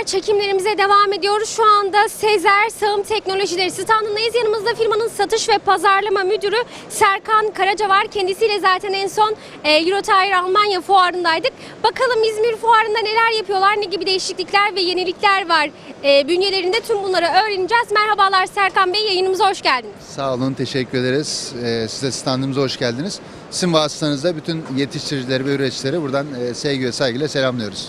İzleyenler çekimlerimize devam ediyoruz. Şu anda Sezer Sağım Teknolojileri standındayız. Yanımızda firmanın satış ve pazarlama müdürü Serkan Karaca var. Kendisiyle zaten en son e, Eurotire Almanya fuarındaydık. Bakalım İzmir fuarında neler yapıyorlar, ne gibi değişiklikler ve yenilikler var e, bünyelerinde tüm bunları öğreneceğiz. Merhabalar Serkan Bey, yayınımıza hoş geldiniz. Sağ olun, teşekkür ederiz. Ee, size standımıza hoş geldiniz. Sizin vasıtanızda bütün yetiştiricileri ve üreticileri buradan e, sevgi ve saygıyla selamlıyoruz.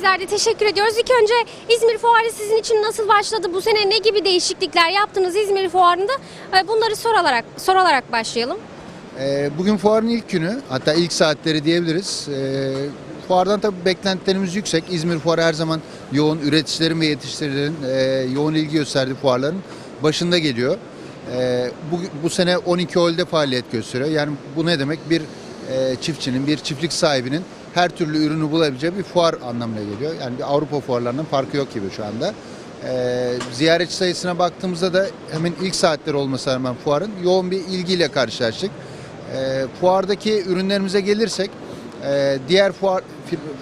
Bizler de teşekkür ediyoruz. İlk önce İzmir Fuarı sizin için nasıl başladı? Bu sene ne gibi değişiklikler yaptınız İzmir Fuarı'nda? E, bunları soralarak, soralarak başlayalım. Ee, bugün fuarın ilk günü, hatta ilk saatleri diyebiliriz. Ee, fuardan tabii beklentilerimiz yüksek. İzmir Fuarı her zaman yoğun, üreticilerin ve yetiştiricilerin e, yoğun ilgi gösterdiği fuarların başında geliyor. Ee, bu, bu sene 12 holde faaliyet gösteriyor. Yani bu ne demek? Bir e, çiftçinin, bir çiftlik sahibinin her türlü ürünü bulabileceği bir fuar anlamına geliyor. Yani bir Avrupa fuarlarının farkı yok gibi şu anda. Ee, ziyaretçi sayısına baktığımızda da hemen ilk saatler olmasına rağmen fuarın yoğun bir ilgiyle karşılaştık. Ee, fuardaki ürünlerimize gelirsek e, diğer fuar,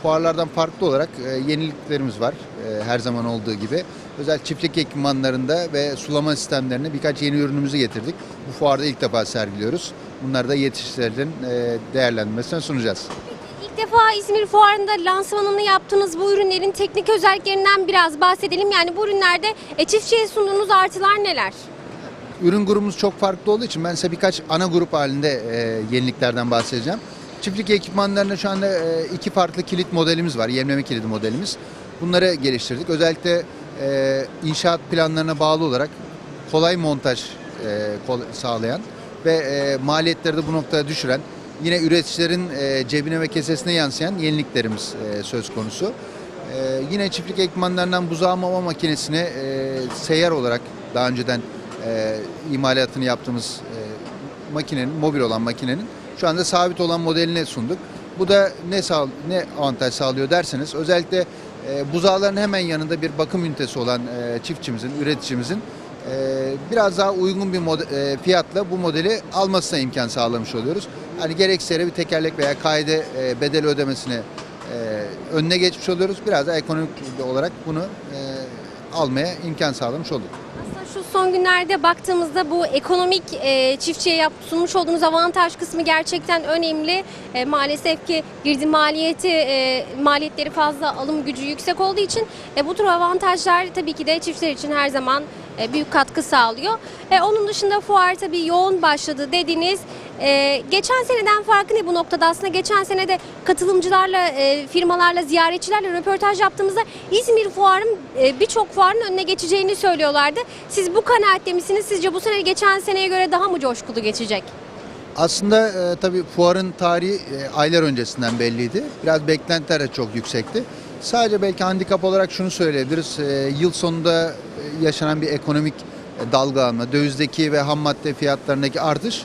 fuarlardan farklı olarak e, yeniliklerimiz var e, her zaman olduğu gibi. Özel çiftlik ekipmanlarında ve sulama sistemlerine birkaç yeni ürünümüzü getirdik. Bu fuarda ilk defa sergiliyoruz. Bunları da yetiştiricilerin e, değerlendirmesine sunacağız. İlk defa İzmir Fuarı'nda lansmanını yaptığınız bu ürünlerin teknik özelliklerinden biraz bahsedelim. Yani bu ürünlerde e, çiftçiye sunduğunuz artılar neler? Ürün grubumuz çok farklı olduğu için ben size birkaç ana grup halinde e, yeniliklerden bahsedeceğim. Çiftlik ekipmanlarında şu anda e, iki farklı kilit modelimiz var. Yemleme kilidi modelimiz. Bunları geliştirdik. Özellikle e, inşaat planlarına bağlı olarak kolay montaj e, kol- sağlayan ve e, maliyetleri de bu noktada düşüren yine üreticilerin e, cebine ve kesesine yansıyan yeniliklerimiz e, söz konusu. E, yine çiftlik ekipmanlarından buzağı mama makinesini e, seyyar olarak daha önceden imalatını yaptığımız makinenin, mobil olan makinenin şu anda sabit olan modelini sunduk. Bu da ne sağ, ne avantaj sağlıyor derseniz özellikle e, buzağların hemen yanında bir bakım ünitesi olan çiftçimizin, üreticimizin biraz daha uygun bir mode- e, fiyatla bu modeli almasına imkan sağlamış oluyoruz. Hani gerekse yere bir tekerlek veya kaide e, bedeli ödemesine e, önüne geçmiş oluyoruz. Biraz da ekonomik olarak bunu e, almaya imkan sağlamış olduk. Aslında şu son günlerde baktığımızda bu ekonomik e, çiftçiye yap, sunmuş olduğunuz avantaj kısmı gerçekten önemli. E, maalesef ki girdi maliyeti, e, maliyetleri fazla, alım gücü yüksek olduğu için e, bu tür avantajlar tabii ki de çiftçiler için her zaman e, büyük katkı sağlıyor. E, onun dışında fuar tabii yoğun başladı dediniz. E, geçen seneden farkı ne bu noktada? Aslında geçen sene de katılımcılarla, e, firmalarla, ziyaretçilerle röportaj yaptığımızda İzmir fuarın e, birçok fuarın önüne geçeceğini söylüyorlardı. Siz bu kanaatte misiniz? Sizce bu sene geçen seneye göre daha mı coşkulu geçecek? Aslında e, tabii fuarın tarihi e, aylar öncesinden belliydi. Biraz beklentiler de çok yüksekti. Sadece belki handikap olarak şunu söyleyebiliriz. E, yıl sonunda e, yaşanan bir ekonomik e, dalgalanma, dövizdeki ve ham madde fiyatlarındaki artış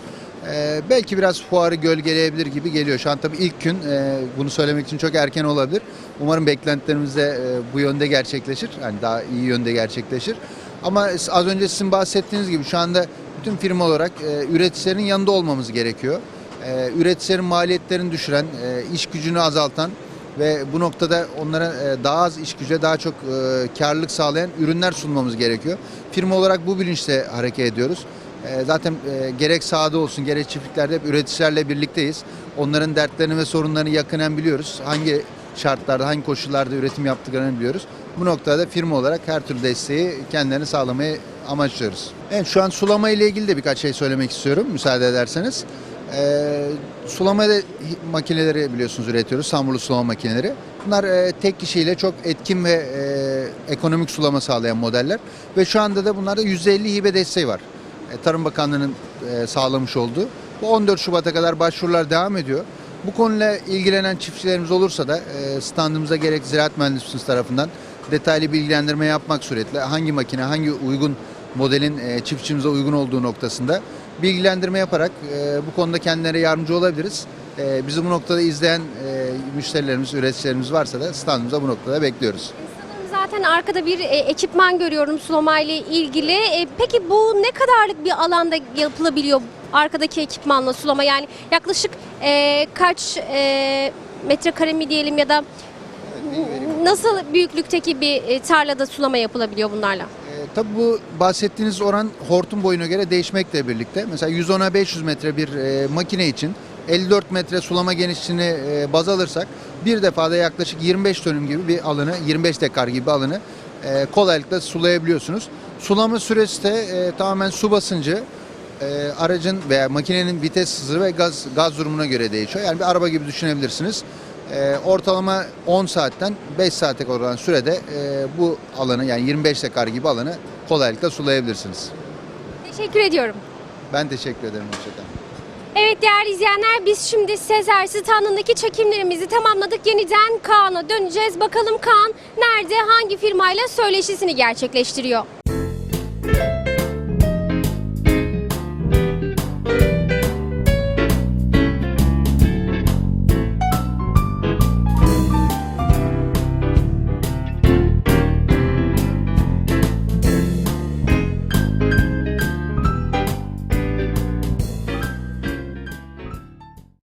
e, belki biraz fuarı gölgeleyebilir gibi geliyor. Şu an tabii ilk gün e, bunu söylemek için çok erken olabilir. Umarım beklentilerimiz de e, bu yönde gerçekleşir. Yani daha iyi yönde gerçekleşir. Ama az önce sizin bahsettiğiniz gibi şu anda bütün firma olarak e, üreticilerin yanında olmamız gerekiyor. E, üreticilerin maliyetlerini düşüren, e, iş gücünü azaltan ve bu noktada onlara e, daha az iş güce daha çok e, karlılık sağlayan ürünler sunmamız gerekiyor. Firma olarak bu bilinçle hareket ediyoruz. E, zaten e, gerek sahada olsun gerek çiftliklerde hep üreticilerle birlikteyiz. Onların dertlerini ve sorunlarını yakından biliyoruz. Hangi şartlarda, hangi koşullarda üretim yaptıklarını biliyoruz. Bu noktada firma olarak her türlü desteği kendilerine sağlamayı amaçlıyoruz. Evet şu an sulama ile ilgili de birkaç şey söylemek istiyorum müsaade ederseniz. Ee, sulama makineleri biliyorsunuz üretiyoruz. Samurlu sulama makineleri. Bunlar e, tek kişiyle çok etkin ve e, ekonomik sulama sağlayan modeller. Ve şu anda da bunlarda %50 hibe desteği var. E, Tarım Bakanlığı'nın e, sağlamış olduğu. Bu 14 Şubat'a kadar başvurular devam ediyor. Bu konuyla ilgilenen çiftçilerimiz olursa da e, standımıza gerek Ziraat Mühendisliği tarafından detaylı bilgilendirme yapmak suretle hangi makine, hangi uygun modelin çiftçimize uygun olduğu noktasında bilgilendirme yaparak bu konuda kendilerine yardımcı olabiliriz. Bizi bu noktada izleyen müşterilerimiz, üreticilerimiz varsa da standımıza bu noktada bekliyoruz. Zaten arkada bir e, ekipman görüyorum sulama ile ilgili. E, peki bu ne kadarlık bir alanda yapılabiliyor arkadaki ekipmanla sulama? Yani yaklaşık e, kaç e, metrekare mi diyelim ya da nasıl büyüklükteki bir e, tarlada sulama yapılabiliyor bunlarla? E, tabii bu bahsettiğiniz oran hortum boyuna göre değişmekle birlikte. Mesela 110'a 500 metre bir e, makine için 54 metre sulama genişliğini e, baz alırsak bir defada yaklaşık 25 dönüm gibi bir alanı, 25 dekar gibi bir alanı e, kolaylıkla sulayabiliyorsunuz. Sulama süresi de e, tamamen su basıncı, e, aracın veya makinenin vites hızı ve gaz gaz durumuna göre değişiyor. Yani bir araba gibi düşünebilirsiniz. E, ortalama 10 saatten 5 saate olan sürede e, bu alanı yani 25 dekar gibi alanı kolaylıkla sulayabilirsiniz. Teşekkür ediyorum. Ben teşekkür ederim. Hoşçakalın. Evet değerli izleyenler biz şimdi Sezer standındaki çekimlerimizi tamamladık. Yeniden Kaan'a döneceğiz. Bakalım Kaan nerede hangi firmayla söyleşisini gerçekleştiriyor?